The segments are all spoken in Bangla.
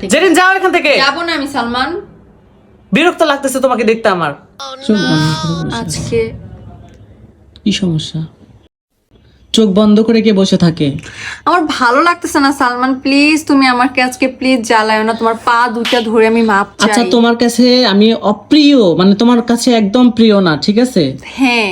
থেকে। জেরিন যাও এখান থেকে। যাব না আমি সালমান। বিরক্ত লাগতেছে তোমাকে দেখতে আমার। চোখ বন্ধ করে বসে আজকে কি সমস্যা? চোখ বন্ধ করে কে বসে থাকে? আমার ভালো লাগতেছে না সালমান প্লিজ তুমি আমাকে আজকে প্লিজ জ্বালায় না। তোমার পা দুটা ধরে আমি মাপ আচ্ছা চাই। তোমার কাছে আমি অপ্রিয় মানে তোমার কাছে একদম প্রিয় না ঠিক আছে? হ্যাঁ।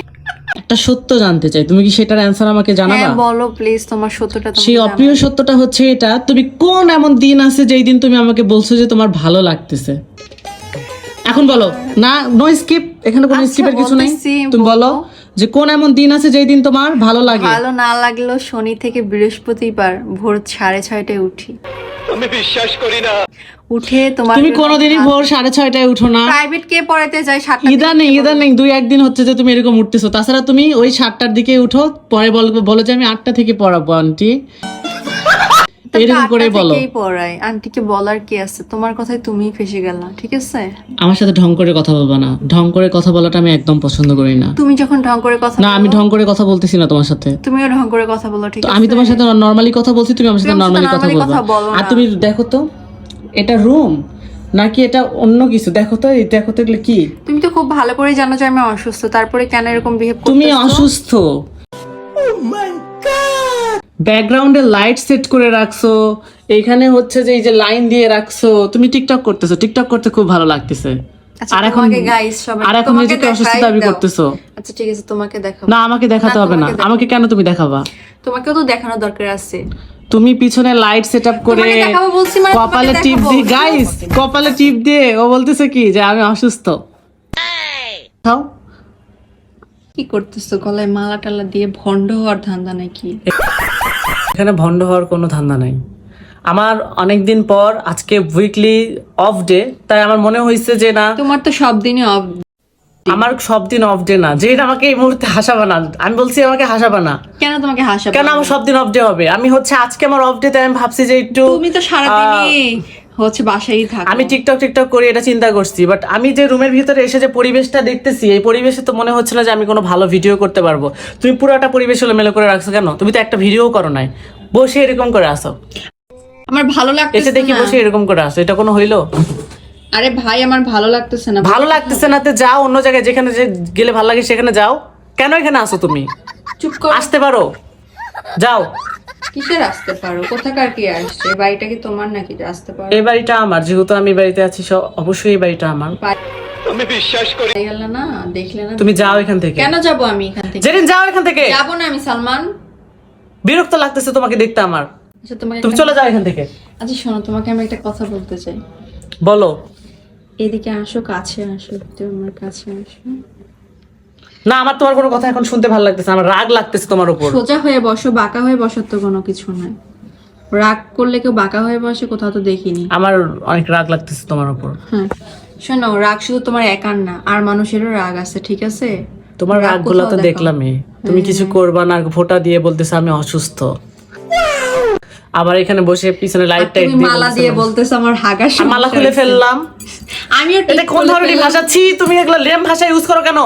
একটা সত্য জানতে চাই। তুমি কি সেটার অ্যান্সার আমাকে জানাবা? হ্যাঁ বলো প্লিজ তোমার সত্যটা সেই অপ্রিয় সত্যটা হচ্ছে এটা তুমি কোন এমন দিন আছে যেই দিন তুমি আমাকে বলছো যে তোমার ভালো লাগতেছে? এখন বলো না নো স্কিপ এখানে কোনো আচ্ছা, স্কিপের কিছু নেই? তুমি বলো। যে কোন এমন দিন আছে যেই দিন তোমার ভালো লাগে? ভালো না লাগলেও শনি থেকে বৃহস্পতিবার ভোর সাড়ে ছয়টায় উঠি। আমি বিশ্বাস করি না। উঠে তোমার তুমি কোনোদিনই ভোর সাড়ে ছয়টায় উঠো না। প্রাইভেট কে পড়াতে যায় সাতটা ইদানিং ইদানিং দুই একদিন হচ্ছে যে তুমি এরকম উঠতেছো। তাছাড়া তুমি ওই সাতটার দিকে উঠো পরে বল বলো যে আমি আটটা থেকে পড়াবো আন্টি। এরকম করে বলো। পড়াই আন্টিকে বলার কি আছে? তোমার কথায় তুমিই ফেসে গেলা ঠিক আছে? আমার সাথে ঢং করে কথা বলবা না। ঢং করে কথা বলাটা আমি একদম পছন্দ করি না। তুমি যখন ঢং করে কথা না আমি ঢং করে কথা বলতেছি না তোমার সাথে। তুমিও ঢং করে কথা বলো ঠিক আছে আমি তোমার সাথে নর্মালি কথা বলছি তুমি আমার সাথে তুমি নর্মালি কথা বলবা। বলো আর তুমি দেখো তো এটা রুম নাকি এটা অন্য কিছু? দেখো তো এই দেখো তো এগুলো কি? তুমি তো খুব ভালো করে জানো যে আমি অসুস্থ তারপরে কেন এরকম বিহেভ তুমি অসুস্থ। ব্যাকগ্রাউন্ডে লাইট সেট করে রাখছো এখানে হচ্ছে যে এই যে লাইন দিয়ে রাখছো তুমি টিকটক করতেছো টিকটক করতে খুব ভালো লাগতেছে। আচ্ছা আর এখন তোমাকে গাইস সবাই আর এখন নিজেকে অসুস্থ দাবি করতেছো। আচ্ছা ঠিক আছে তোমাকে দেখাবো। না আমাকে দেখাতে হবে না। আমাকে কেন তুমি দেখাবা? তোমাকেও তো দেখানোর দরকার আছে। তুমি পিছনে লাইট সেট আপ করে মানে কপালে টিপ দিয়ে গাইস কপালে টিপ দিয়ে ও বলতেছে কি যে আমি অসুস্থ। খাও। কি করতেছো? গলায় মালা টালা দিয়ে ভন্ড হওয়ার ধান্দা নাকি? এখানে ভন্ড হওয়ার কোনো ধান্দা নাই। আমার অনেক দিন পর আজকে উইকলি অফ ডে তাই আমার মনে হয়েছে যে না তোমার তো সব দিনই অফ আমার সব দিন অফ ডে না। যেটা আমাকে এই মুহূর্তে হাসাবে না আমি বলছি আমাকে হাসাবে না। কেন তোমাকে হাসা কেন আমার সব দিন অফ ডে হবে? আমি হচ্ছে আজকে আমার অফ ডে তাই আমি ভাবছি যে একটু তুমি তো সারাদিনই হচ্ছে বাসায় থাকো। আমি টিকটক টিকটক করে এটা চিন্তা করছি বাট আমি যে রুমের ভিতরে এসে যে পরিবেশটা দেখতেছি এই পরিবেশে তো মনে হচ্ছে না যে আমি কোনো ভালো ভিডিও করতে পারব। তুমি পুরোটা পরিবেশ মেলে করে রাখছো কেন? তুমি তো একটা ভিডিও করো নাই। বসে এরকম করে আসো আমার ভালো এসে লাগতেছে দেখি না। বসে এরকম করে আসো এটা কোনো হইল? আরে ভাই আমার ভালো লাগতেছে না। ভালো লাগতেছে না তো যাও অন্য জায়গায় যেখানে যে গেলে ভালো লাগে সেখানে যাও। কেন এখানে আসো তুমি? চুপ কর। আসতে পারো। যাও। কিসের আসতে পারো? কোথাকার কি আসছে? বাড়িটা কি তোমার নাকি আসতে পারো? এই বাড়িটা আমার যেহেতু আমি বাড়িতে আছি সব অবশ্যই এই বাড়িটা আমার। আমি বিশ্বাস করি গেল না? দেখলে না? তুমি যাও এখান থেকে। কেন যাব আমি এখান থেকে? জেরিন যাও এখান থেকে। যাব না আমি সালমান। বিরক্ত লাগতেছে তোমাকে দেখতে আমার। আচ্ছা তোমাকে তুমি চলে যাও এখান থেকে। আচ্ছা শোনো তোমাকে আমি একটা কথা বলতে চাই। বলো। এদিকে আসো কাছে আসো একটু আমার কাছে আসো। না আমার তোমার কোনো কথা এখন শুনতে ভালো লাগতেছে আমার রাগ লাগতেছে তোমার উপর। সোজা হয়ে বসো বাঁকা হয়ে বসার তো কোনো কিছু নাই। রাগ করলে কেউ বাঁকা হয়ে বসে কোথাও তো দেখিনি। আমার অনেক রাগ লাগতেছে তোমার উপর। হ্যাঁ শোনো রাগ শুধু তোমার একার না আর মানুষেরও রাগ আছে ঠিক আছে? তোমার রাগগুলো তো দেখলামই। তুমি কিছু করবা না ফোটা দিয়ে বলতেছে আমি অসুস্থ। আবার এখানে বসে পিছনে লাইট টাইট তুমি মালা দিয়ে বলতেছো আমার আর মালা খুলে ফেললাম। আমিও এটা কোন ধরনের ভাষা? ছি তুমি এগুলো লেম ভাষা ইউজ করো কেন?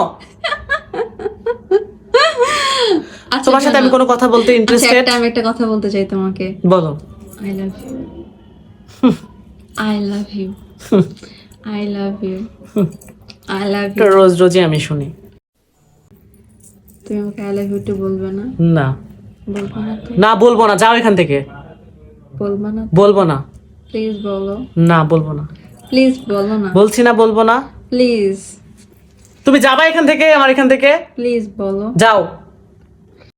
তোমার সাথে আমি কোনো কথা বলতে আচ্ছা, ইন্টারেস্টেড একটা আমি একটা কথা বলতে চাই তোমাকে। বলো। I love you I love you I love you I love you রোজ রোজই আমি শুনি। তুমি আমাকে আই লাভ ইউ টু বলবে না? না। বলব না না বলব না যাও এখান থেকে। বলব না বলব না। প্লিজ বলো। না বলব না। প্লিজ বলো না। বলছি না বলব না। প্লিজ তুমি যাবা এখান থেকে আমার এখান থেকে? প্লিজ বলো। যাও।